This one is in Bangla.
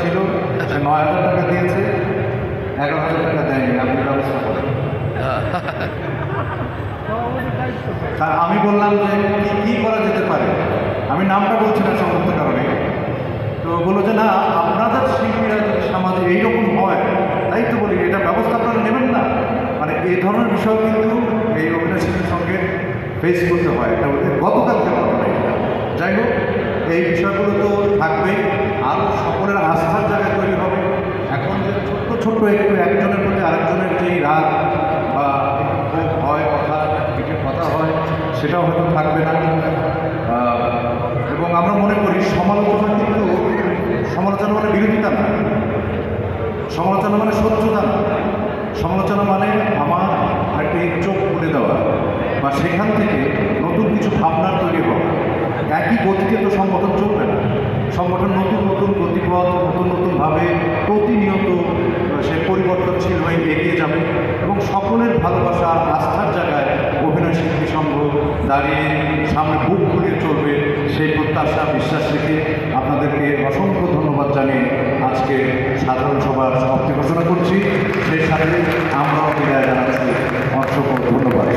ছিল নয় হাজার টাকা দিয়েছে, এগারো হাজার টাকা দেয়নি আপনি ব্যবস্থা করেন তা আমি বললাম যে, কি করা যেতে পারে? আমি নামটা বলছি না সমস্ত কারণে। তো বলল যে, না, আপনাদের শিল্পীরা যদি সমাজে এইরকম হয়, তাই তো বলি, এটা ব্যবস্থা আপনারা নেবেন না। মানে এই ধরনের বিষয় কিন্তু এই অভিনয় সঙ্গে ফেস করতে হয়। এটা গতকালকে ঘটনা। যাই হোক, এই বিষয়গুলো তো থাকবেই আরও সকলের আস্থার জায়গায় তৈরি হবে এখন যে ছোট্ট একটু একজনের প্রতি আরেকজনের যেই রাগ বা হয়, কথা কথা হয়, সেটাও হয়তো থাকবে না। এবং আমরা মনে করি সমালোচনা কিন্তু সমালোচনা মানে বিরোধিতা না। সমালোচনা মানে শত্রুতা না। সমালোচনা মানে আমার একটি চোখ খুলে দেওয়া বা সেখান থেকে নতুন কিছু ভাবনার তৈরি হওয়া। একই গতিতে তো সংগঠন চলবে না। পরিবর্তনশীল হয়ে এগিয়ে যাবে এবং সকলের ভালোবাসা আস্থার জায়গায় অভিনয় শিল্পী সংঘ দাঁড়িয়ে সামনে বুক ঘুরিয়ে চলবে সেই প্রত্যাশা, বিশ্বাস রেখে আপনাদেরকে অসংখ্য ধন্যবাদ জানিয়ে আজকে সাধারণ সভার সমাপ্তি ঘোষণা করছি। সেই সাথে আমরাও বিদায় জানাচ্ছি। অসংখ্য ধন্যবাদ।